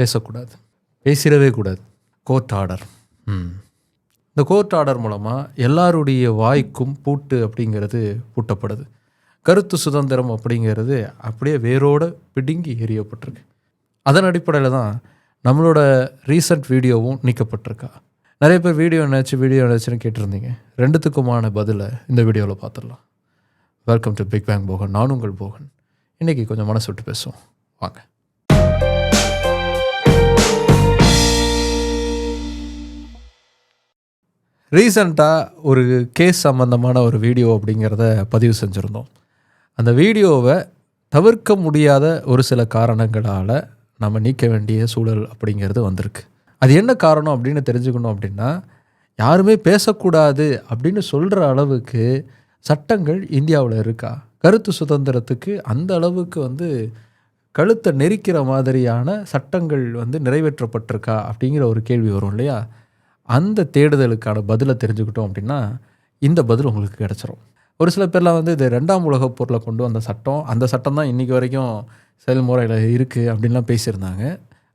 பேசக்கூடாது. பேசிடவே கூடாது. Court order ம். இந்த கோர்ட் ஆர்டர் மூலமாக எல்லாருடைய வாய்க்கும் பூட்டு அப்படிங்கிறது பூட்டப்படுது. கருத்து சுதந்திரம் அப்படிங்கிறது அப்படியே வேரோடு பிடுங்கி எரியப்பட்டிருக்கு அதன் அடிப்படையில் தான் நம்மளோட ரீசன்ட் வீடியோவும் நீக்கப்பட்டிருக்கா. நிறைய பேர் வீடியோ என்னாச்சு வீடியோ என்னாச்சுன்னு கேட்டிருந்தீங்க. ரெண்டுத்துக்குமான பதிலை இந்த வீடியோவில் பார்த்துடலாம். Welcome to big bang Bogan நான் உங்கள் போகன். இன்றைக்கி கொஞ்சம் மனசு விட்டு பேசுவோம். வாங்க. ரீசண்டாக ஒரு கேஸ் சம்மந்தமான ஒரு வீடியோ அப்படிங்கிறத பதிவு செஞ்சுருந்தோம். அந்த வீடியோவை தவிர்க்க முடியாத ஒரு சில காரணங்களால் நம்ம நீக்க வேண்டிய சூழல் அப்படிங்கிறது வந்திருக்கு. அது என்ன காரணம் அப்படின்னு தெரிஞ்சுக்கணும் அப்படின்னா யாருமே பேசக்கூடாது அப்படின்னு சொல்கிற அளவுக்கு சட்டங்கள் இந்தியாவில் இருக்கா? கருத்து சுதந்திரத்துக்கு அந்த அளவுக்கு வந்து கழுத்தை நெரிக்கிற மாதிரியான சட்டங்கள் வந்து நிறைவேற்றப்பட்டிருக்கா அப்படிங்கிற ஒரு கேள்வி வரும் இல்லையா? அந்த தேடுதலுக்கான பதிலை தெரிஞ்சுக்கிட்டோம் அப்படின்னா இந்த பதில் உங்களுக்கு கிடச்சிரும். ஒரு சில பேர்லாம் வந்து இது ரெண்டாம் உலகப் போரில் கொண்டு வந்த சட்டம் அந்த சட்டம் தான் இன்றைக்கி வரைக்கும் செயல்முறையில் இருக்குது அப்படின்லாம் பேசியிருந்தாங்க.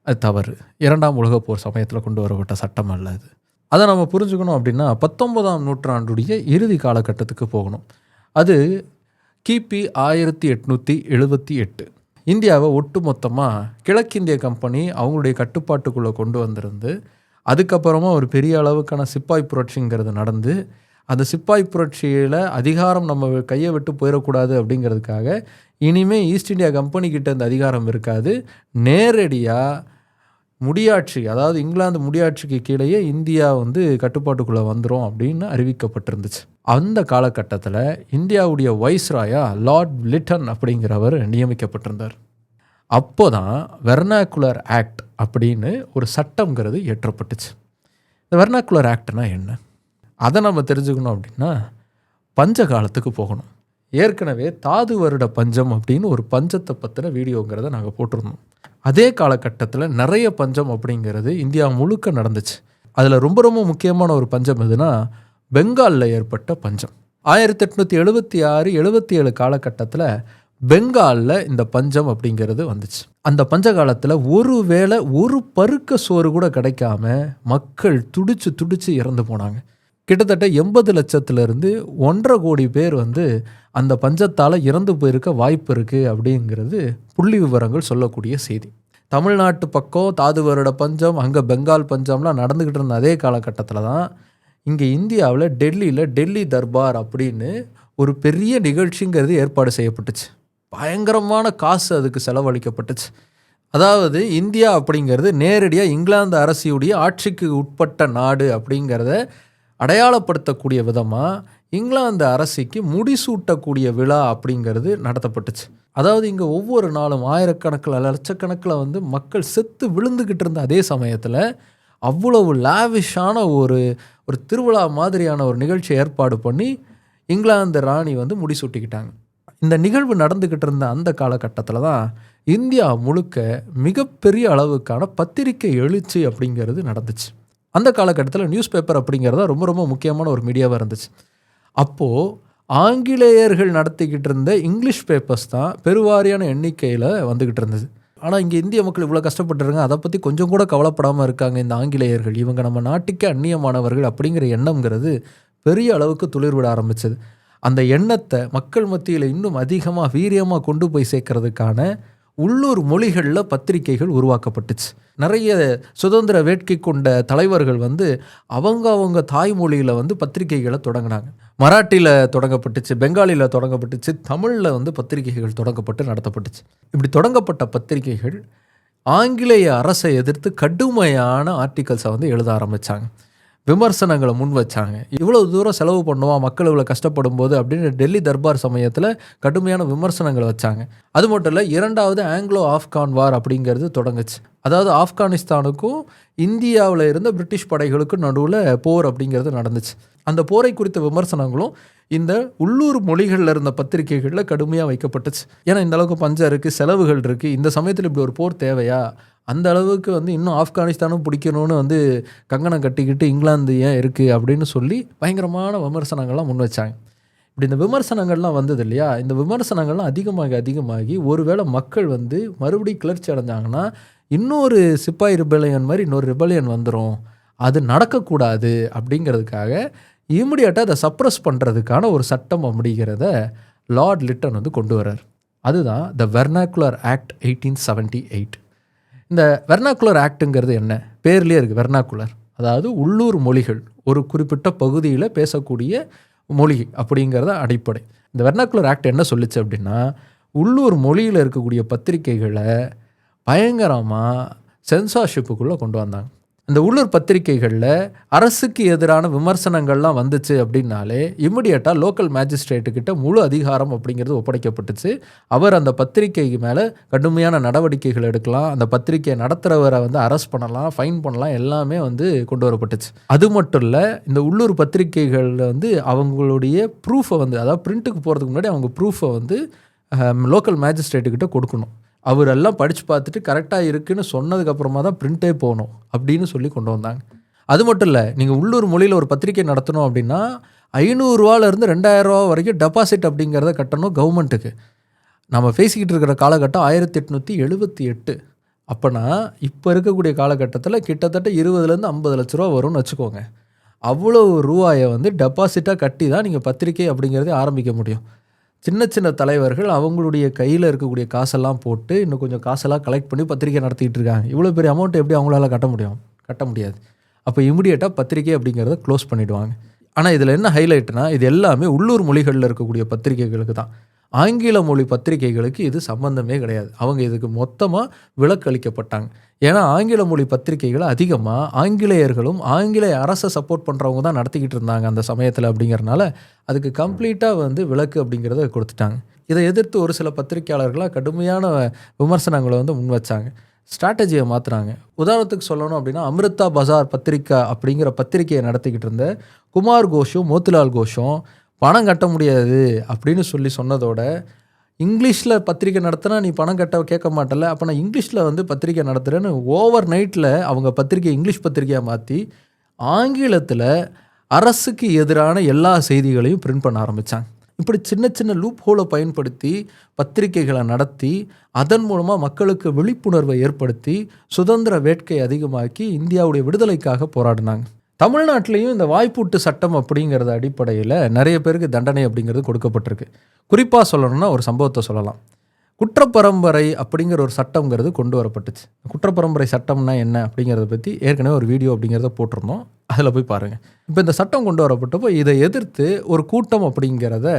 அது தவறு. இரண்டாம் உலகப் போர் சமயத்தில் கொண்டு வரப்பட்ட சட்டம் அல்ல அது. அதை நம்ம புரிஞ்சுக்கணும் அப்படின்னா பத்தொன்பதாம் நூற்றாண்டுடைய இறுதி காலகட்டத்துக்கு போகணும். அது கிபி ஆயிரத்தி எட்நூற்றி எழுபத்தி எட்டு. இந்தியாவை ஒட்டுமொத்தமாக கிழக்கிந்திய கம்பெனி அவங்களுடைய கட்டுப்பாட்டுக்குள்ளே கொண்டு வந்திருந்து அதுக்கப்புறமா ஒரு பெரிய அளவுக்கான சிப்பாய் புரட்சிங்கிறது நடந்து அந்த சிப்பாய் புரட்சியில் அதிகாரம் நம்ம கையை விட்டு போயிடக்கூடாது அப்படிங்கிறதுக்காக இனிமேல் ஈஸ்ட் இந்தியா கம்பெனி கிட்ட இந்த அதிகாரம் இருக்காது. நேரடியாக முடியாட்சி அதாவது இங்கிலாந்து முடியாட்சிக்கு கீழேயே இந்தியா வந்து கட்டுப்பாட்டுக்குள்ளே வந்துடும் அப்படின்னு அறிவிக்கப்பட்டிருந்துச்சு. அந்த காலகட்டத்தில் இந்தியாவுடைய வைஸ்ராயா லார்ட் லிட்டன் அப்படிங்கிறவர் நியமிக்கப்பட்டிருந்தார். அப்போ தான் வெர்னாக்குலர் ஆக்ட் அப்படின்னு ஒரு சட்டங்கிறது ஏற்றப்பட்டுச்சு இந்த வெர்னாக்குலர் ஆக்ட்னா என்ன? அதை நம்ம தெரிஞ்சுக்கணும் அப்படின்னா பஞ்ச காலத்துக்கு போகணும். ஏற்கனவே தாது வருட பஞ்சம் அப்படின்னு ஒரு பஞ்சத்தை பற்றின வீடியோங்கிறத நாங்கள் போட்டிருந்தோம். அதே காலகட்டத்தில் நிறைய பஞ்சம் அப்படிங்கிறது இந்தியா முழுக்க நடந்துச்சு. அதில் ரொம்ப ரொம்ப முக்கியமான ஒரு பஞ்சம் எதுனா பெங்காலில் ஏற்பட்ட பஞ்சம். ஆயிரத்தி எட்நூற்றி எழுபத்தி ஆறு எழுபத்தி ஏழு காலகட்டத்தில் பெங்காலில் இந்த பஞ்சம் அப்படிங்கிறது வந்துச்சு. அந்த பஞ்ச காலத்தில் ஒரு வேளை ஒரு பருக்க சோறு கூட கிடைக்காம மக்கள் துடிச்சு துடிச்சு இறந்து போனாங்க. கிட்டத்தட்ட எண்பது லட்சத்துலேருந்து ஒன்றரை கோடி பேர் வந்து அந்த பஞ்சத்தால் இறந்து போயிருக்க வாய்ப்பு இருக்குது அப்படிங்கிறது புள்ளி விவரங்கள் சொல்லக்கூடிய செய்தி. தமிழ்நாட்டு பக்கம் தாது வருட பஞ்சம் அங்கே பெங்கால் பஞ்சம்லாம் நடந்துக்கிட்டு இருந்த அதே காலகட்டத்தில் தான் இங்கே இந்தியாவில் டெல்லியில் டெல்லி தர்பார் அப்படின்னு ஒரு பெரிய நிகழ்ச்சிங்கிறது ஏற்பாடு செய்யப்பட்டுச்சு. பயங்கரமான காசு அதுக்கு செலவழிக்கப்பட்டுச்சு. அதாவது இந்தியா அப்படிங்கிறது நேரடியாக இங்கிலாந்து அரசியுடைய ஆட்சிக்கு உட்பட்ட நாடு அப்படிங்கிறத அடையாளப்படுத்தக்கூடிய விதமாக இங்கிலாந்து அரசிக்கு முடிசூட்டக்கூடிய விழா அப்படிங்கிறது நடத்தப்பட்டுச்சு. அதாவது இங்கே ஒவ்வொரு நாளும் ஆயிரக்கணக்கில் லட்சக்கணக்கில் வந்து மக்கள் செத்து விழுந்துக்கிட்டு இருந்த அதே சமயத்தில் அவ்வளவு லாவிஷான ஒரு ஒரு திருவிழா மாதிரியான ஒரு நிகழ்ச்சி ஏற்பாடு பண்ணி இங்கிலாந்து ராணி வந்து முடிசூட்டிக்கிட்டாங்க. இந்த நிகழ்வு நடந்துக்கிட்டு இருந்த அந்த காலகட்டத்தில் தான் இந்தியா முழுக்க மிகப்பெரிய அளவுக்கான பத்திரிக்கை எழுச்சி அப்படிங்கிறது நடந்துச்சு. அந்த காலகட்டத்தில் நியூஸ் பேப்பர் அப்படிங்கிறது ரொம்ப ரொம்ப முக்கியமான ஒரு மீடியாவாக இருந்துச்சு. அப்போது ஆங்கிலேயர்கள் நடத்திக்கிட்டு இருந்த இங்கிலீஷ் பேப்பர்ஸ் தான் பெருவாரியான எண்ணிக்கையில் வந்துக்கிட்டு இருந்தது. ஆனால் இங்கே இந்திய மக்கள் இவ்வளோ கஷ்டப்பட்டுருங்க அதை பற்றி கொஞ்சம் கூட கவலைப்படாமல் இருக்காங்க இந்த ஆங்கிலேயர்கள். இவங்க நம்ம நாட்டுக்கே அந்நியமானவர்கள் அப்படிங்கிற எண்ணங்கிறது பெரிய அளவுக்கு துளிர்விட ஆரம்பிச்சது. அந்த எண்ணத்தை மக்கள் மத்தியில் இன்னும் அதிகமாக வீரியமாக கொண்டு போய் சேர்க்கறதுக்கான உள்ளூர் மொழிகளில் பத்திரிகைகள் உருவாக்கப்பட்டுச்சு. நிறைய சுதந்திர வேட்கை கொண்ட தலைவர்கள் வந்து அவங்க அவங்க தாய்மொழியில் வந்து பத்திரிகைகளை தொடங்கினாங்க. மராட்டியில் தொடங்கப்பட்டுச்சு பெங்காலியில் தொடங்கப்பட்டுச்சு தமிழில் வந்து பத்திரிகைகள் தொடங்கப்பட்டு நடத்தப்பட்டுச்சு. இப்படி தொடங்கப்பட்ட பத்திரிகைகள் ஆங்கிலேய அரசை எதிர்த்து கடுமையான ஆர்டிகல்ஸை வந்து எழுத ஆரம்பித்தாங்க விமர்சனங்களை முன் வச்சாங்க. இவ்வளோ தூரம் செலவு பண்ணுவோம் மக்கள் இவ்வளோ கஷ்டப்படும் போது அப்படின்னு டெல்லி தர்பார் சமயத்தில் கடுமையான விமர்சனங்களை வச்சாங்க. அது மட்டும் இல்லை இரண்டாவது ஆங்கிலோ ஆப்கான் வார் அப்படிங்கிறது தொடங்குச்சு. அதாவது ஆப்கானிஸ்தானுக்கும் இந்தியாவில் இருந்த பிரிட்டிஷ் படைகளுக்கும் நடுவில் போர் அப்படிங்கிறது நடந்துச்சு. அந்த போரை குறித்த விமர்சனங்களும் இந்த உள்ளூர் மொழிகளில் இருந்த பத்திரிகைகளில் கடுமையாக வைக்கப்பட்டுச்சு. ஏன்னா இந்த அளவுக்கு பஞ்சம் இருக்குது செலவுகள் இருக்குது இந்த சமயத்தில் இப்படி ஒரு போர் தேவையா? அந்த அளவுக்கு வந்து இன்னும் ஆப்கானிஸ்தானும் பிடிக்கணும்னு வந்து கங்கணம் கட்டிக்கிட்டு இங்கிலாந்து ஏன் இருக்குது அப்படின்னு சொல்லி பயங்கரமான விமர்சனங்கள்லாம் முன் வச்சாங்க. இப்படி இந்த விமர்சனங்கள்லாம் வந்தது இல்லையா? இந்த விமர்சனங்கள்லாம் அதிகமாகி அதிகமாகி ஒருவேளை மக்கள் வந்து மறுபடியும் கிளர்ச்சி அடைஞ்சாங்கன்னா இன்னொரு சிப்பாய் ரிபலியன் மாதிரி இன்னொரு ரிபலியன் வந்துடும் அது நடக்கக்கூடாது அப்படிங்கிறதுக்காக இமிடியட்டாக அதை சப்ரஸ் பண்ணுறதுக்கான ஒரு சட்டம் அப்படிங்கிறத லார்ட் லிட்டன் வந்து கொண்டு வர்றார். அதுதான் the vernacular act eighteen seventy eight. இந்த வெர்னாக்குலர் ஆக்ட்டுங்கிறது என்ன? பேர்லேயே இருக்குது வெர்னாக்குலர் அதாவது உள்ளூர் மொழிகள் ஒரு குறிப்பிட்ட பகுதியில் பேசக்கூடிய மொழி அப்படிங்கிறத அடிப்படை. இந்த வெர்னாக்குலர் ஆக்ட் என்ன சொல்லிச்சு அப்படின்னா உள்ளூர் மொழியில் இருக்கக்கூடிய பத்திரிக்கைகளை பயங்கரமாக சென்சார்ஷிப்புக்குள்ளே கொண்டு வந்தாங்க. இந்த உள்ளூர் பத்திரிக்கைகளில் அரசுக்கு எதிரான விமர்சனங்கள்லாம் வந்துச்சு அப்படின்னாலே இம்மிடியட்டாக லோக்கல் மேஜிஸ்ட்ரேட்டுக்கிட்ட முழு அதிகாரம் அப்படிங்கிறது ஒப்படைக்கப்பட்டுச்சு. அவர் அந்த பத்திரிக்கை மேலே கடுமையான நடவடிக்கைகள் எடுக்கலாம் அந்த பத்திரிக்கையை நடத்துகிறவரை வந்து அரெஸ்ட் பண்ணலாம் ஃபைன் பண்ணலாம் எல்லாமே வந்து கொண்டு வரப்பட்டுச்சு. அது மட்டும் இல்லை இந்த உள்ளூர் பத்திரிக்கைகளில் வந்து அவங்களுடைய ப்ரூஃபை வந்து அதாவது பிரிண்ட்டுக்கு போகிறதுக்கு முன்னாடி அவங்க ப்ரூஃபை வந்து லோக்கல் மேஜிஸ்ட்ரேட்டுக்கிட்ட கொடுக்கணும். அவர் எல்லாம் படித்து பார்த்துட்டு கரெக்டாக இருக்குன்னு சொன்னதுக்கப்புறமா தான் பிரிண்டே போகணும் அப்படின்னு சொல்லி கொண்டு வந்தாங்க. அது மட்டும் இல்லை நீங்கள் உள்ளூர் மொழியில் ஒரு பத்திரிக்கை நடத்தணும் அப்படின்னா ஐநூறுரூவாலேருந்து ரெண்டாயிரரூவா வரைக்கும் டெபாசிட் அப்படிங்கிறத கட்டணும் கவர்மெண்ட்டுக்கு நம்ம பேசிக்கிட்டு இருக்கிற காலகட்டம் ஆயிரத்தி எட்நூற்றி எழுபத்தி எட்டு. அப்போனா இப்போ இருக்கக்கூடிய காலகட்டத்தில் கிட்டத்தட்ட இருபதுலேருந்து ஐம்பது லட்ச ரூபா வரும்னு வச்சுக்கோங்க. அவ்வளோ ரூபாயை வந்து டெபாசிட்டாக கட்டி தான் நீங்கள் பத்திரிக்கை அப்படிங்கிறதே ஆரம்பிக்க முடியும். சின்ன சின்ன தலைவர்கள் அவங்களுடைய கையில் இருக்கக்கூடிய காசெல்லாம் போட்டு இன்னும் கொஞ்சம் காசெல்லாம் கலெக்ட் பண்ணி பத்திரிக்கை நடத்திட்டு இருக்காங்க. இவ்வளோ பெரிய அமௌண்ட் எப்படி அவங்களால கட்ட முடியும்? கட்ட முடியாது. அப்போ இமிடியேட்டாக பத்திரிக்கை அப்படிங்கிறத க்ளோஸ் பண்ணிவிடுவாங்க ஆனால் இதில் என்ன ஹைலைட்னா இது எல்லாமே உள்ளூர் மொழிகளில் இருக்கக்கூடிய பத்திரிகைகளுக்கு தான். ஆங்கில மொழி பத்திரிகைகளுக்கு இது சம்பந்தமே கிடையாது. அவங்க இதுக்கு மொத்தமாக விலக்களிக்கப்பட்டாங்க. ஏன்னா ஆங்கில மொழி பத்திரிகைகளை அதிகமாக ஆங்கிலேயர்களும் ஆங்கிலேய அரசை சப்போர்ட் பண்ணுறவங்க தான் நடத்திக்கிட்டு இருந்தாங்க அந்த சமயத்தில் அப்படிங்கிறனால அதுக்கு கம்ப்ளீட்டாக வந்து விலக்கு அப்படிங்கிறத கொடுத்துட்டாங்க. இதை எதிர்த்து ஒரு சில பத்திரிகையாளர்களாக கடுமையான விமர்சனங்களை வந்து முன்வச்சாங்க ஸ்ட்ராட்டஜியை மாற்றுறாங்க உதாரணத்துக்கு சொல்லணும் அப்படின்னா அமிர்தா பஜார் பத்திரிக்கா அப்படிங்கிற பத்திரிகையை நடத்திக்கிட்டு இருந்த குமார் கோஷும் மோத்திலால் கோஷும் பணம் கட்ட முடியாது அப்படின்னு சொல்லி சொன்னதோட இங்கிலீஷில் பத்திரிக்கை நடத்தினா நீ பணம் கட்ட கேட்க மாட்டல அப்போ நான் இங்கிலீஷில் வந்து பத்திரிக்கை நடத்துகிறேன்னு ஓவர் நைட்டில் அவங்க பத்திரிக்கை இங்கிலீஷ் பத்திரிக்கையாக மாற்றி ஆங்கிலத்தில் அரசுக்கு எதிரான எல்லா செய்திகளையும் பிரிண்ட் பண்ண ஆரம்பித்தாங்க இப்படி சின்ன சின்ன லூப் ஹோலை பயன்படுத்தி பத்திரிகைகளை நடத்தி அதன் மூலமாக மக்களுக்கு விழிப்புணர்வை ஏற்படுத்தி சுதந்திர வேட்கை அதிகமாக்கி இந்தியாவுடைய விடுதலைக்காக போராடினாங்க. தமிழ்நாட்டிலையும் இந்த வாய்ப்பூட்டு சட்டம் அப்படிங்கிறத அடிப்படையில் நிறைய பேருக்கு தண்டனை அப்படிங்கிறது கொடுக்கப்பட்டிருக்கு. குறிப்பாக சொல்லணும்னா ஒரு சம்பவத்தை சொல்லலாம். குற்றப்பரம்பரை அப்படிங்கிற ஒரு சட்டங்கிறது கொண்டு வரப்பட்டுச்சு. குற்றப்பரம்பரை சட்டம்னா என்ன அப்படிங்கிறத பற்றி ஏற்கனவே ஒரு வீடியோ அப்படிங்கிறத போட்டிருந்தோம். அதில் போய் பாருங்கள் இப்போ இந்த சட்டம் கொண்டு வரப்பட்டப்போ இதை எதிர்த்து ஒரு கூட்டம் அப்படிங்கிறத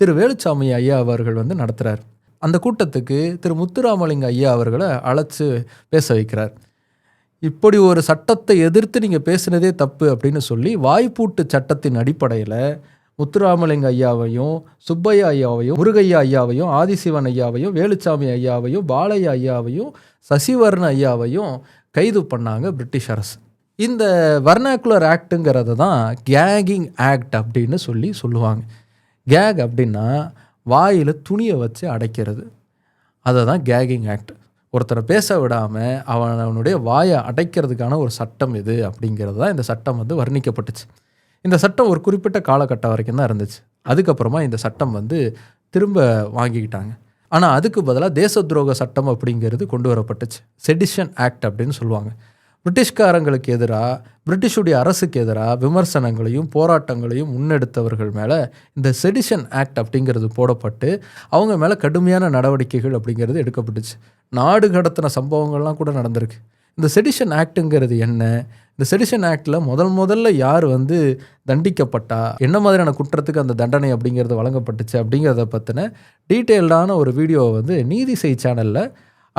திரு வேலுச்சாமி ஐயா அவர்கள் வந்து நடத்துகிறார் அந்த கூட்டத்துக்கு திரு முத்துராமலிங்க ஐயா அவர்களை அழைச்சி பேச வைக்கிறார். இப்படி ஒரு சட்டத்தை எதிர்த்து நீங்கள் பேசுனதே தப்பு அப்படின்னு சொல்லி வாய்ப்பூட்டு சட்டத்தின் அடிப்படையில் முத்துராமலிங்க ஐயாவையும் சுப்பையா ஐயாவையும் முருகையா ஐயாவையும் ஆதிசிவன் ஐயாவையும் வேலுச்சாமி ஐயாவையும் பாலையா ஐயாவையும் சசிவர்ண ஐயாவையும் கைது பண்ணாங்க பிரிட்டிஷ் அரசு. இந்த வர்னாக்குலர் ஆக்டுங்கிறத தான் கேகிங் ஆக்ட் அப்படின்னு சொல்லி சொல்லுவாங்க. கேக் அப்படின்னா வாயில் துணியை வச்சு அடைக்கிறது. அதை தான் கேகிங் ஆக்ட் ஒருத்தரை பேச விடாமல் அவன் அவனுடைய வாயை அடைக்கிறதுக்கான ஒரு சட்டம் இது அப்படிங்கிறது தான் இந்த சட்டம் வந்து வர்ணிக்கப்பட்டுச்சு. இந்த சட்டம் ஒரு குறிப்பிட்ட காலகட்டம் வரைக்கும் தான் இருந்துச்சு. அதுக்கப்புறமா இந்த சட்டம் வந்து திரும்ப வாங்கிக்கிட்டாங்க. ஆனால் அதுக்கு பதிலாக தேச துரோக சட்டம் அப்படிங்கிறது கொண்டு வரப்பட்டுச்சு. செடிஷன் ஆக்ட் அப்படின்னு சொல்லுவாங்க. பிரிட்டிஷ்காரங்களுக்கு எதிராக பிரிட்டிஷுடைய அரசுக்கு எதிராக விமர்சனங்களையும் போராட்டங்களையும் முன்னெடுத்தவர்கள் மேலே இந்த செடிஷன் ஆக்ட் அப்படிங்கிறது போடப்பட்டு அவங்க மேலே கடுமையான நடவடிக்கைகள் அப்படிங்கிறது எடுக்கப்பட்டுச்சு. நாடு கடத்தின சம்பவங்கள்லாம் கூட நடந்திருக்கு. இந்த செடிஷன் ஆக்ட்டுங்கிறது என்ன? இந்த செடிஷன் ஆக்டில் முதல் முதல்ல யார் வந்து தண்டிக்கப்பட்டா என்ன மாதிரியான குற்றத்துக்கு அந்த தண்டனை அப்படிங்கிறது வழங்கப்பட்டுச்சு அப்படிங்கிறத பற்றின டீட்டெயில்டான ஒரு வீடியோவை வந்து நீதி செய்தி சேனலில்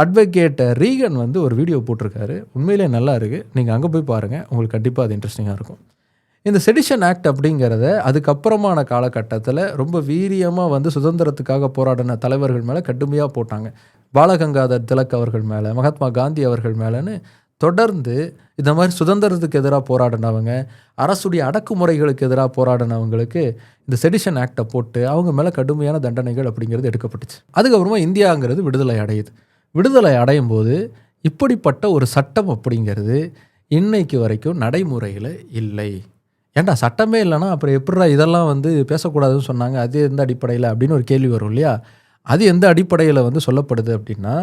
அட்வொகேட் ரீகன் வந்து ஒரு வீடியோ போட்டிருக்காரு. உண்மையிலே நல்லா இருக்குது நீங்கள் அங்கே போய் பாருங்கள் உங்களுக்கு கண்டிப்பாக அது இன்ட்ரெஸ்டிங்காக இருக்கும். இந்த செடிஷன் ஆக்ட் அப்படிங்கிறத அதுக்கப்புறமான காலகட்டத்தில் ரொம்ப வீரியமாக வந்து சுதந்திரத்துக்காக போராடின தலைவர்கள் மேலே கடுமையாக போட்டாங்க. பாலகங்காதர் திலக் அவர்கள் மேலே மகாத்மா காந்தி அவர்கள் மேலேன்னு தொடர்ந்து இந்த மாதிரி சுதந்திரத்துக்கு எதிராக போராடினவங்க அரசுடைய அடக்குமுறைகளுக்கு எதிராக போராடினவங்களுக்கு இந்த செடிஷன் ஆக்டை போட்டு அவங்க மேலே கடுமையான தண்டனைகள் அப்படிங்கிறது எடுக்கப்பட்டுச்சு. அதுக்கப்புறமா இந்தியாங்கிறது விடுதலை அடையுது. விடுதலை அடையும் போது இப்படிப்பட்ட ஒரு சட்டம் அப்படிங்கிறது இன்னைக்கு வரைக்கும் நடைமுறையில் இல்லை. ஏன்டா சட்டமே இல்லைன்னா அப்புறம் எப்படிடா இதெல்லாம் வந்து பேசக்கூடாதுன்னு சொன்னாங்க? அது எந்த அடிப்படையில் அப்படின்னு ஒரு கேள்வி வரும் இல்லையா? அது எந்த அடிப்படையில் வந்து சொல்லப்படுது அப்படின்னா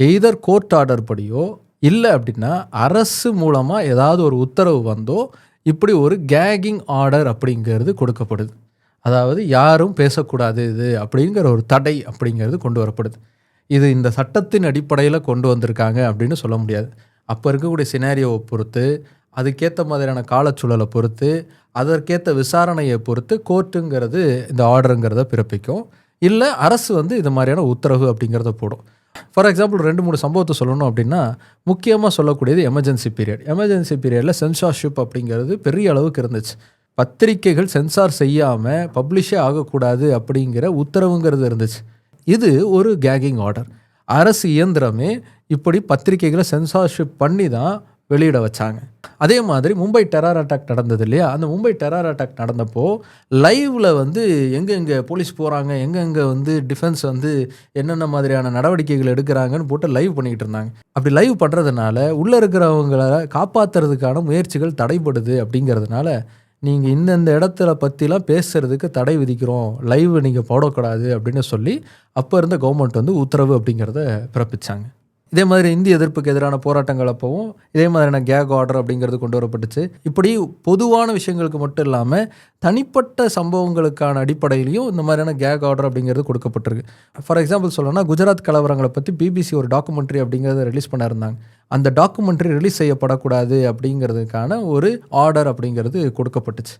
எய்தர் கோர்ட் ஆர்டர் படியோ இல்லை அப்படின்னா அரசு மூலமாக ஏதாவது ஒரு உத்தரவு வந்தோ இப்படி ஒரு கேகிங் ஆர்டர் அப்படிங்கிறது கொடுக்கப்படுது. அதாவது யாரும் பேசக்கூடாது இது அப்படிங்கிற ஒரு தடை அப்படிங்கிறது கொண்டு வரப்படுது. இது இந்த சட்டத்தின் அடிப்படையில் கொண்டு வந்திருக்காங்க அப்படின்னு சொல்ல முடியாது. அப்போ இருக்கக்கூடிய சினாரியோவை பொறுத்து அதுக்கேற்ற மாதிரியான காலச்சூழலை பொறுத்து அதற்கேற்ற விசாரணையை பொறுத்து கோர்ட்டுங்கிறது இந்த ஆர்டருங்கிறத பிறப்பிக்கும். இல்லை அரசு வந்து இது மாதிரியான உத்தரவு அப்படிங்கிறத போடும். ஃபார் எக்ஸாம்பிள் ரெண்டு மூணு சம்பவத்தை சொல்லணும் அப்படின்னா முக்கியமாக சொல்லக்கூடியது எமர்ஜென்சி பீரியட் எமர்ஜென்சி பீரியடில் சென்சார்ஷிப் அப்படிங்கிறது பெரிய அளவுக்கு இருந்துச்சு. பத்திரிக்கைகள் சென்சார் செய்யாமல் பப்ளிஷே ஆகக்கூடாது அப்படிங்கிற உத்தரவுங்கிறது இருந்துச்சு. இது ஒரு கேகிங் ஆர்டர் அரசு இயந்திரமே இப்படி பத்திரிக்கைகளை சென்சார்ஷிப் பண்ணி தான் வெளியிட வச்சாங்க. அதே மாதிரி மும்பை டெரர் அட்டாக் நடந்தது இல்லையா? அந்த மும்பை டெரர் அட்டாக் நடந்தப்போ லைவில் வந்து எங்கெங்கே போலீஸ் போகிறாங்க எங்கெங்கே வந்து டிஃபென்ஸ் வந்து என்னென்ன மாதிரியான நடவடிக்கைகள் எடுக்கிறாங்கன்னு போட்டு லைவ் பண்ணிக்கிட்டு இருந்தாங்க. அப்படி லைவ் பண்ணுறதுனால உள்ளே இருக்கிறவங்கள காப்பாற்றுறதுக்கான முயற்சிகள் தடைப்படுது அப்படிங்கிறதுனால நீங்கள் இந்தந்த இடத்துல பற்றிலாம் பேசுகிறதுக்கு தடை விதிக்கிறோம். லைவ் நீங்கள் போடக்கூடாது அப்படின்னு சொல்லி அப்போ இருந்த கவர்மெண்ட் வந்து உத்தரவு அப்படிங்கிறத பிறப்பிச்சாங்க. இதே மாதிரி இந்திய எதிர்ப்புக்கு எதிரான போராட்டங்கள் அப்போவும் இதே மாதிரியான கேக் ஆர்டர் அப்படிங்கிறது கொண்டு வரப்பட்டுச்சு. இப்படி பொதுவான விஷயங்களுக்கு மட்டும் இல்லாமல் தனிப்பட்ட சம்பவங்களுக்கான அடிப்படையிலையும் இந்த மாதிரியான கேக் ஆர்டர் அப்படிங்கிறது கொடுக்கப்பட்டிருக்கு. ஃபார் எக்ஸாம்பிள் சொல்லணும்னா குஜராத் கலவரங்களை பற்றி பிபிசி ஒரு டாக்குமெண்ட்ரி அப்படிங்கிறத ரிலீஸ் பண்ணியிருந்தாங்க. அந்த டாக்குமெண்ட்ரி ரிலீஸ் செய்யப்படக்கூடாது அப்படிங்கிறதுக்கான ஒரு ஆர்டர் அப்படிங்கிறது கொடுக்கப்பட்டுச்சு.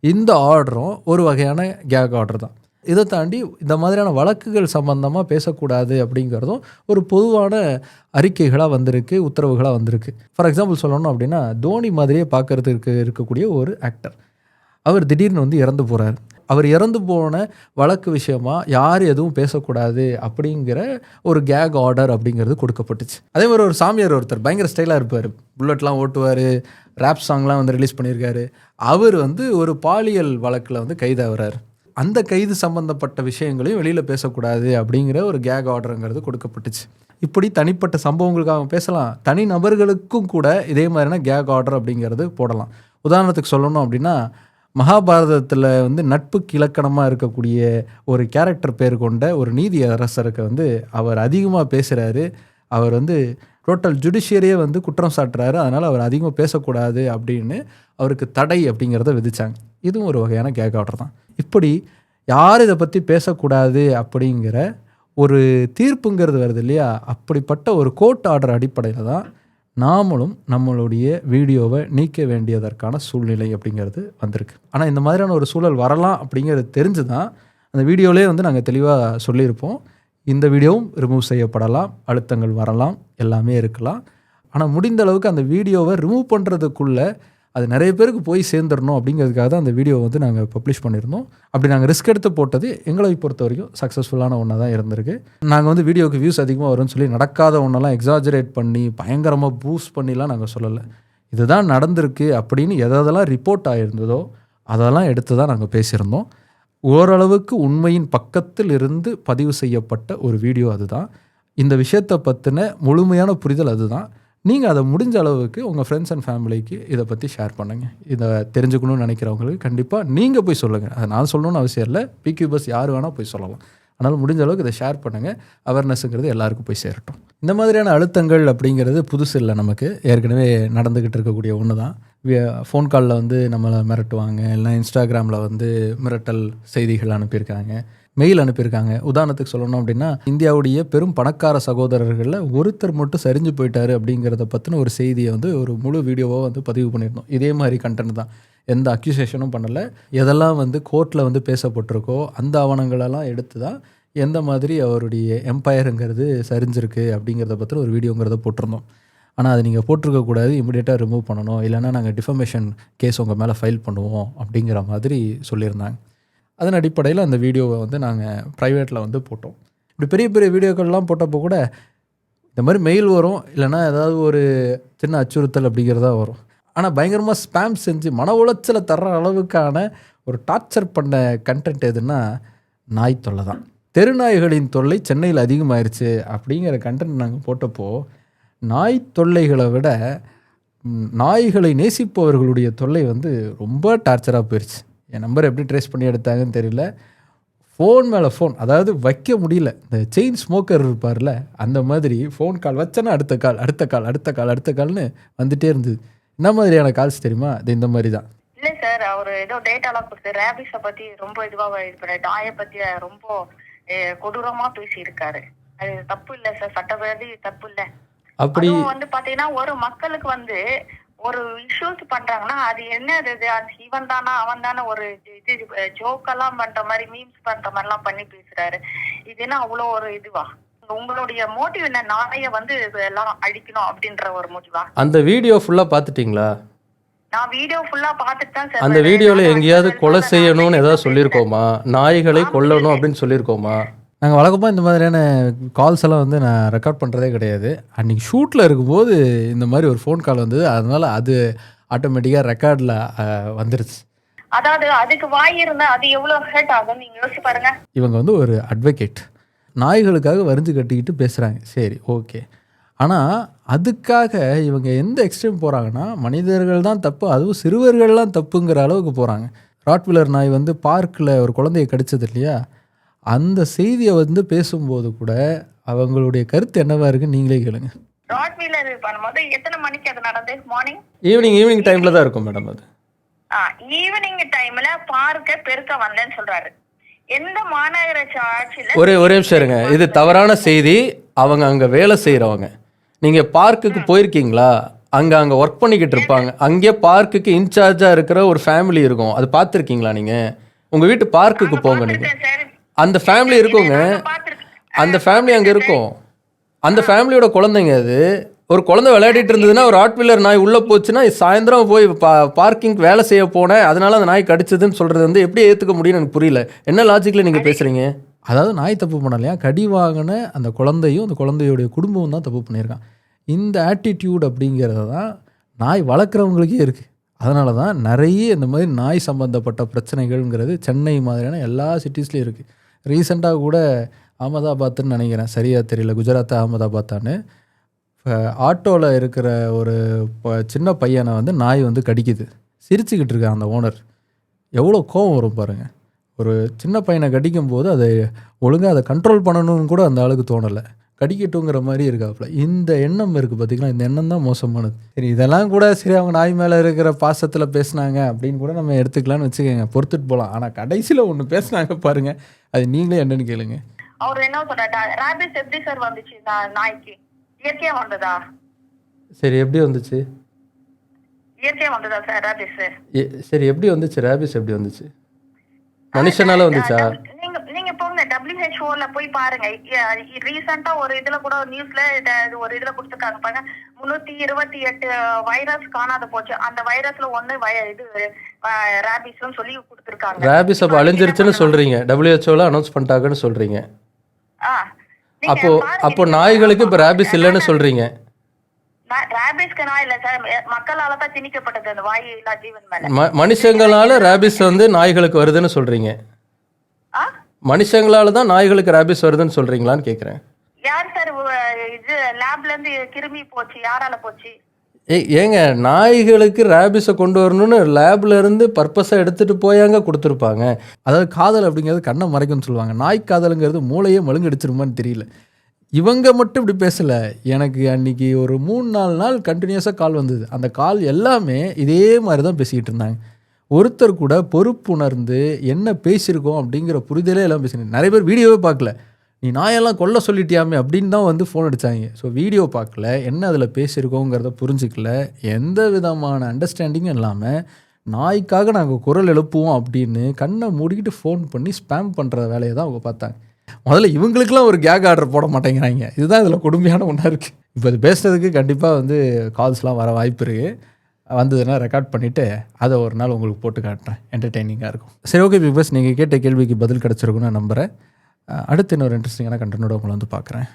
இந்த ஆர்டரும் ஒரு வகையான கேக் ஆர்டர் தான். இதை தாண்டி இந்த மாதிரியான வழக்குகள் சம்பந்தமாக பேசக்கூடாது அப்படிங்கிறதும் ஒரு பொதுவான அறிக்கைகளாக வந்திருக்கு உத்தரவுகளாக வந்திருக்கு. ஃபார் எக்ஸாம்பிள் சொல்லணும் அப்படின்னா தோனி மாதிரியே பார்க்கறதுக்கு இருக்கக்கூடிய ஒரு ஆக்டர் அவர் திடீர்னு வந்து இறந்து போகிறார் அவர் இறந்து போன வழக்கு விஷயமா யார் எதுவும் பேசக்கூடாது அப்படிங்கிற ஒரு கேக் ஆர்டர் அப்படிங்கிறது கொடுக்கப்பட்டுச்சு. அதே மாதிரி ஒரு சாமியார் ஒருத்தர் பயங்கர ஸ்டைலாக இருப்பார். புல்லட்லாம் ஓட்டுவார் ரேப் சாங்லாம் வந்து ரிலீஸ் பண்ணியிருக்காரு. அவர் வந்து ஒரு பாலியல் வழக்கில் வந்து கைதாகிறார். அந்த கைது சம்பந்தப்பட்ட விஷயங்களையும் வெளியில் பேசக்கூடாது அப்படிங்கிற ஒரு கேக் ஆர்டருங்கிறது கொடுக்கப்பட்டுச்சு. இப்படி தனிப்பட்ட சம்பவங்களுக்காக பேசலாம். தனி நபர்களுக்கும் கூட இதே மாதிரியான கேக் ஆர்டர் அப்படிங்கிறது போடலாம். உதாரணத்துக்கு சொல்லணும் அப்படின்னா மகாபாரதத்தில் வந்து நட்பு கிழக்கணமாக இருக்கக்கூடிய ஒரு கேரக்டர் பேர் கொண்ட ஒரு நீதி அரசருக்கு வந்து அவர் அதிகமாக பேசுகிறாரு அவர் வந்து டோட்டல் ஜுடிஷியரியே வந்து குற்றம் சாட்டுறாரு. அதனால் அவர் அதிகமாக பேசக்கூடாது அப்படின்னு அவருக்கு தடை அப்படிங்கிறத விதித்தாங்க இதுவும் ஒரு வகையான கேக் ஆர்டர் தான். இப்படி யார் இதை பற்றி பேசக்கூடாது அப்படிங்கிற ஒரு தீர்ப்புங்கிறது வருது இல்லையா? அப்படிப்பட்ட ஒரு கோர்ட் ஆர்டர் அடிப்படையில் தான் நாமளும் நம்மளுடைய வீடியோவை நீக்க வேண்டியதற்கான சூழ்நிலை அப்படிங்கிறது வந்திருக்கு. ஆனால் இந்த மாதிரியான ஒரு சூழல் வரலாம் அப்படிங்கிறது தெரிஞ்சு தான் அந்த வீடியோலேயே வந்து நாங்கள் தெளிவாக சொல்லியிருப்போம். இந்த வீடியோவும் ரிமூவ் செய்யப்படலாம் அழுத்தங்கள் வரலாம் எல்லாமே இருக்கலாம். ஆனால் முடிந்த அளவுக்கு அந்த வீடியோவை ரிமூவ் பண்ணுறதுக்குள்ளே அது நிறைய பேருக்கு போய் சேர்ந்துடணும் அப்படிங்கிறதுக்காக தான் அந்த வீடியோ வந்து நாங்கள் பப்ளிஷ் பண்ணியிருந்தோம். அப்படி நாங்கள் ரிஸ்க் எடுத்து போட்டது எங்களை பொறுத்த வரைக்கும் சக்ஸஸ்ஃபுல்லான ஒன்றா தான் இருந்திருக்கு. நாங்கள் வந்து வீடியோக்கு வியூஸ் அதிகமாக வரும்னு சொல்லி நடக்காத ஒன்றெல்லாம் எக்ஸாஜரேட் பண்ணி பயங்கரமாக பூஸ்ட் பண்ணிலாம் நாங்கள் சொல்லலை. இதுதான் நடந்திருக்கு அப்படின்னு எதெல்லாம் ரிப்போர்ட் ஆகிருந்ததோ அதெல்லாம் எடுத்து தான் நாங்கள் பேசியிருந்தோம். ஓரளவுக்கு உண்மையின் பக்கத்தில் இருந்து பதிவு செய்யப்பட்ட ஒரு வீடியோ அதுதான். இந்த விஷயத்தை பற்றின முழுமையான புரிதல் அதுதான். நீங்கள் அதை முடிஞ்ச அளவுக்கு உங்கள் ஃப்ரெண்ட்ஸ் அண்ட் ஃபேமிலிக்கு இதை பற்றி ஷேர் பண்ணுங்கள் இதை தெரிஞ்சுக்கணும்னு நினைக்கிறவங்களுக்கு கண்டிப்பாக நீங்கள் போய் சொல்லுங்கள் அதை நான் சொல்லணும்னு அவசியம் இல்லை. பிக்யூ பஸ் யார் வேணால் போய் சொல்லலாம். அதனால் முடிஞ்ச அளவுக்கு இதை ஷேர் பண்ணுங்கள் அவேர்னஸ்ங்கிறது எல்லாருக்கும் போய் சேரட்டும். இந்த மாதிரியான அழுத்தங்கள் அப்படிங்கிறது புதுசு இல்லை நமக்கு. ஏற்கனவே நடந்துக்கிட்டு இருக்கக்கூடிய ஒன்று தான் ஃபோன் காலில் வந்து நம்மளை மிரட்டுவாங்க இல்லைனா இன்ஸ்டாகிராமில் வந்து மிரட்டல் செய்திகள் அனுப்பியிருக்காங்க மெயில் அனுப்பியிருக்காங்க. உதாரணத்துக்கு சொல்லணும் அப்படின்னா இந்தியாவுடைய பெரும் பணக்கார சகோதரர்களில் ஒருத்தர் மட்டும் சரிஞ்சு போயிட்டாரு அப்படிங்கிறத பற்றின ஒரு செய்தியை வந்து ஒரு முழு வீடியோவாக வந்து பதிவு பண்ணியிருந்தோம். இதே மாதிரி கண்டென்ட் தான். எந்த அக்யூசேஷனும் பண்ணலை. எதெல்லாம் வந்து கோர்ட்டில் வந்து பேசப்பட்டிருக்கோ அந்த ஆவணங்களெல்லாம் எடுத்து தான் எந்த மாதிரி அவருடைய எம்பையருங்கிறது சரிஞ்சிருக்கு அப்படிங்கிறத பற்றின ஒரு வீடியோங்கிறத போட்டிருந்தோம். ஆனால் அதை நீங்கள் போட்டிருக்கக்கூடாது இமிடியேட்டாக ரிமூவ் பண்ணணும். இல்லைனா நாங்கள் டிஃபமேஷன் கேஸ் உங்கள் மேலே ஃபைல் பண்ணுவோம் அப்படிங்கிற மாதிரி சொல்லியிருந்தாங்க. அதன் அடிப்படையில் அந்த வீடியோவை வந்து நாங்கள் ப்ரைவேட்டில் வந்து போட்டோம். இப்படி பெரிய பெரிய வீடியோக்கள்லாம் போட்டப்போ கூட இந்த மாதிரி மெயில் வரும் இல்லைனா ஏதாவது ஒரு சின்ன அச்சுறுத்தல் அப்படிங்கிறதா வரும். ஆனால் பயங்கரமாக ஸ்பேம் செஞ்சு மன உளைச்சலை தர்ற அளவுக்கான ஒரு டார்ச்சர் பண்ண கண்டென்ட் எதுன்னா நாய் தொல்லை தான். தெருநாய்களின் தொல்லை சென்னையில் அதிகமாயிருச்சு அப்படிங்கிற கண்டென்ட் நாங்கள் போட்டப்போ நாய் தொல்லைகளை விட நாய்களை நேசிப்பவர்களுடைய தொல்லை வந்து ரொம்ப டார்ச்சராக போயிடுச்சு என் நம்பர் எப்படி ட்ரேஸ் பண்ணி எடுத்தாங்கன்னு தெரியல. ஃபோன் மேலே ஃபோன் அதாவது வைக்க முடியல. இந்த செயின் ஸ்மோக்கர் இருப்பார்ல அந்த மாதிரி ஃபோன் கால் வச்சேன்னா அடுத்த கால் அடுத்த கால் அடுத்த கால் அடுத்த கால்னு வந்துட்டே இருந்தது. என்ன மாதிரியான கால்ஸ் தெரியுமா? இது இந்த மாதிரி தான். இல்ல சார் அவர் ஏதோ டேட்டாலாம் கொடுத்து ரேபிஸை பத்தி ரொம்ப இதுவா இது பண்ண டாய பத்தி ரொம்ப அஹ், கொடூரமா பேசி இருக்காரு அது தப்பு இல்ல சார் சட்டப்படி தப்பு இல்லை. அப்படி வந்து பாத்தீங்கன்னா ஒரு மக்களுக்கு வந்து ஒரு இஷ்யூஸ் பண்றாங்கன்னா அது என்ன அது இவன் தானா அவன் தானே ஒரு இது ஜோக் எல்லாம் பண்ற மாதிரி மீம்ஸ் பண்ற மாதிரி எல்லாம் பண்ணி பேசுறாரு. இது என்ன அவ்வளவு ஒரு இதுவா? உங்களுடைய மோட்டிவ் என்ன? நாளைய வந்து எல்லாம் அழிக்கணும் அப்படின்ற ஒரு மோட்டிவா அந்த வீடியோ ஃபுல்லாக பார்த்துட்டிங்களா? நான் வீடியோ ஃபுல்லா பார்த்துட்டு தான் சார் அந்த நான் எங்கேயாவது கொலை செய்யணும்னு ஏதாவது. சொல்லியிருக்கோமா? நாய்களை கொல்லணும் அப்படின்னு சொல்லியிருக்கோமா? நாங்கள் வழக்கமாக இந்த மாதிரியான கால்ஸ் எல்லாம் வந்து நான் ரெக்கார்ட் பண்ணுறதே கிடையாது. அன்றைக்கி ஷூட்டில் இருக்கும்போது இந்த மாதிரி ஒரு ஃபோன் கால் வந்தது. அதனால் அது ஆட்டோமேட்டிக்காக ரெக்கார்டில் வந்துருச்சு. அதாவது அதுக்கு வாய் இருந்தா அது எவ்வளவு ஹர்ட் ஆகும் நீங்க யோசிச்சு பாருங்க. இவங்க வந்து ஒரு அட்வொகேட் நாய்களுக்காக வரிஞ்சு கட்டிக்கிட்டு பேசுகிறாங்க சரி ஓகே ஆனால் அதுக்காக இவங்க எந்த எக்ஸ்ட்ரீம் போகிறாங்கன்னா மனிதர்கள் தான் தப்பு அதுவும் சிறுவர்கள்லாம் தப்புங்கிற அளவுக்கு போகிறாங்க ராட்விலர் நாய் வந்து பார்க்கில் ஒரு குழந்தையை கடிச்சது இல்லையா? அந்த செய்தியை வந்து பேசும்போது கூட அவங்களுடைய கருத்து என்னவா இருக்குன்னு நீங்களே கேளுங்க. ராட் வீலர் பண்ணும்போது எத்தனை மணிக்கு அது நடந்து மார்னிங் ஈவினிங் ஈவினிங் டைமில் தான் இருக்கும் மேடம் அது. ஈவினிங் டைம்ல பார்க்க பெருக்க வந்தேன்னு சொல்றாரு. எந்த மாநகராட்சி ஆட்சியில ஒரே ஒரே நிமிஷம் இருங்க. இது தவறான செய்தி. அவங்க அங்கே வேலை செய்கிறவங்க நீங்கள் பார்க்குக்கு போயிருக்கீங்களா? அங்கே அங்கே ஒர்க் பண்ணிக்கிட்டு இருப்பாங்க. அங்கேயே பார்க்குக்கு இன்சார்ஜாக இருக்கிற ஒரு ஃபேமிலி இருக்கும். அது பார்த்துருக்கீங்களா நீங்கள் உங்கள் வீட்டு பார்க்குக்கு போங்க நீங்கள் சார் அந்த ஃபேமிலி இருக்குங்க. அந்த ஃபேமிலி அங்கே இருக்கும். அந்த ஃபேமிலியோட குழந்தைங்க அது. ஒரு குழந்தை விளையாடிட்டு இருந்ததுன்னா ஒரு ஆட்வீலர் நாய் உள்ளே போச்சுன்னா சாயந்தரம் போய் பா பார்க்கிங் வேலை செய்ய போனேன். அதனால அந்த நாய் கடிச்சதுன்னு சொல்கிறது வந்து எப்படி ஏற்றுக்க முடியும்னு எனக்கு புரியல. என்ன லாஜிக்கில் நீங்கள் பேசுகிறீங்க அதாவது நாய் தப்பு பண்ணலையா? கடி வாங்கின அந்த குழந்தையும் அந்த குழந்தையுடைய குடும்பமும் தான் தப்பு பண்ணியிருக்கான். இந்த ஆட்டிடியூட் அப்படிங்கிறது தான் நாய் வளர்க்குறவங்களுக்கே இருக்குது அதனால தான் நிறைய இந்த மாதிரி நாய் சம்மந்தப்பட்ட பிரச்சனைகள்ங்கிறது சென்னை மாதிரியான எல்லா சிட்டிஸ்லேயும் இருக்குது ரீசெண்டாக கூட அகமதாபாத்துன்னு நினைக்கிறேன். சரியாக தெரியல. குஜராத் அகமதாபாத்தான்னு ஆட்டோவில் இருக்கிற ஒரு ப- சின்ன பையனை வந்து நாய் வந்து கடிக்குது. சிரிச்சுக்கிட்டு இருக்கான் அந்த ஓனர். எவ்வளோ கோவம் வரும் பாருங்கள் ஒரு சின்ன பையனை கடிக்கும் போது அதை ஒழுங்காக அதை கண்ட்ரோல் பண்ணணும்னு கூட அந்த ஆளுக்கு தோணலை. கடிக்கட்டுங்கிற மாதிரி இருக்காப்புல. இந்த எண்ணம் இருக்குது பார்த்தீங்களா இந்த எண்ணம் தான் மோசமானது. சரி இதெல்லாம் கூட சரி அவங்க நாய் மேலே இருக்கிற பாசத்தில் பேசுனாங்க அப்படின்னு கூட நம்ம எடுத்துக்கலாம்னு வச்சுக்கோங்க. பொறுத்துட்டு போகலாம் ஆனால் கடைசியில் ஒன்று பேசுனாங்க பாருங்கள் அது நீங்களே என்னன்னு கேளுங்க. அவர் என்ன சொல்றாரு ரேபிஸ் எப்படி சார் வந்துச்சு? நாய்க்கு? இயற்கையா வந்ததா? சரி எப்படி வந்துச்சு? இயற்கையா வந்ததா சார் ரேபிஸ் சரி எப்படி வந்துச்சு? ரேபிஸ் எப்படி வந்துச்சு? மனுஷனால வந்துச்சா? டபிள்யூஹெச்ஓல போய் பாருங்க. ரீசெண்டா ஒரு இதுல கூட நியூஸ்ல ஒரு இதுல கொடுத்துருக்காங்க. பாருங்க. முன்னூத்தி இருபத்தி எட்டு வைரஸ் காணாத போச்சு. அந்த வைரஸ்ல ஒண்ணு இது ரேபிஸ்னு சொல்லி கொடுத்துருக்காங்க. ரேபிஸ் அப்போ அழிஞ்சிருச்சுன்னு சொல்கிறீங்க டபிள்யூஹெச்ஓவில் அனௌன்ஸ் பண்ணிட்டாங்கன்னு நீங்க அப்போ. அப்போ நாய்களுக்கு இப்போ ரேபிஸ் இல்லைன்னு ம மனுஷங்களால ரேபிஸ் வந்து நாய்களுக்கு வருதுன்னு சொல்கிறீங்க ஆ? மனுஷங்களால தான் நாய்களுக்கு ரேபிஸ் வருதுன்னு சொல்கிறீங்களான்னு கேட்குறேன் யார் சார் இது லேப்ல இருந்து கிருமி போச்சு? யாரால போச்சு? ஏ ஏங்க நாய்களுக்கு ரேபிஸை கொண்டு வரணும்னு லேப்ல இருந்து பர்பஸாக எடுத்துட்டு போயாங்க கொடுத்துருப்பாங்க. அதாவது காதல் அப்படிங்கிறது கண்ணை மறைக்கும்னு சொல்லுவாங்க. நாய் காதலுங்கிறது மூளையே மழுங்கடிச்சிருமான்னு தெரியல. இவங்க மட்டும் இப்படி பேசலை. எனக்கு அன்னைக்கு ஒரு மூணு நாலு நாள் கண்டினியூஸாக கால் வந்தது. அந்த கால் எல்லாமே இதே மாதிரி தான் பேசிக்கிட்டு இருந்தாங்க. ஒருத்தர் கூட பொறுப்புணர்ந்து என்ன பேசியிருக்கோம் அப்படிங்கிற புரிதலே எல்லாம் பேசினேன். நிறைய பேர் வீடியோவே பார்க்கல. நீ நாயெல்லாம் கொல்ல சொல்லிட்டியாமே அப்படின்னு தான் வந்து ஃபோன் அடித்தாங்க ஸோ வீடியோ பார்க்கல. என்ன அதில் பேசியிருக்கோங்கிறத புரிஞ்சிக்கல. எந்த விதமான அண்டர்ஸ்டாண்டிங்கும் இல்லாமல் நாய்க்காக நாங்கள் குரல் எழுப்புவோம் அப்படின்னு கண்ணை மூடிக்கிட்டு ஃபோன் பண்ணி ஸ்பேம் பண்ணுற வேலையை தான் அவங்க பார்த்தாங்க. முதல்ல இவங்களுக்குலாம் ஒரு கேக் ஆர்டர் போட மாட்டேங்கிறாங்க. இதுதான் இதில் கொடுமையான ஒன்றா இருக்குது இப்போ இது பேசுறதுக்கு கண்டிப்பாக வந்து கால்ஸ்லாம் வர வாய்ப்பு இருக்குது வந்ததுன்னா ரெக்கார்ட் பண்ணிவிட்டு அதை ஒரு நாள் உங்களுக்கு போட்டு காட்டுறேன். என்டர்டெய்னிங்காக இருக்கும். சரி ஓகே பிக் பாஸ் நீங்கள் கேட்ட கேள்விக்கு பதில் கிடச்சிருக்குன்னு நான் நம்புகிறேன் அடுத்து இன்னொரு இன்ட்ரெஸ்டிங்கான கண்டனோட உங்களை வந்து பார்க்குறேன்.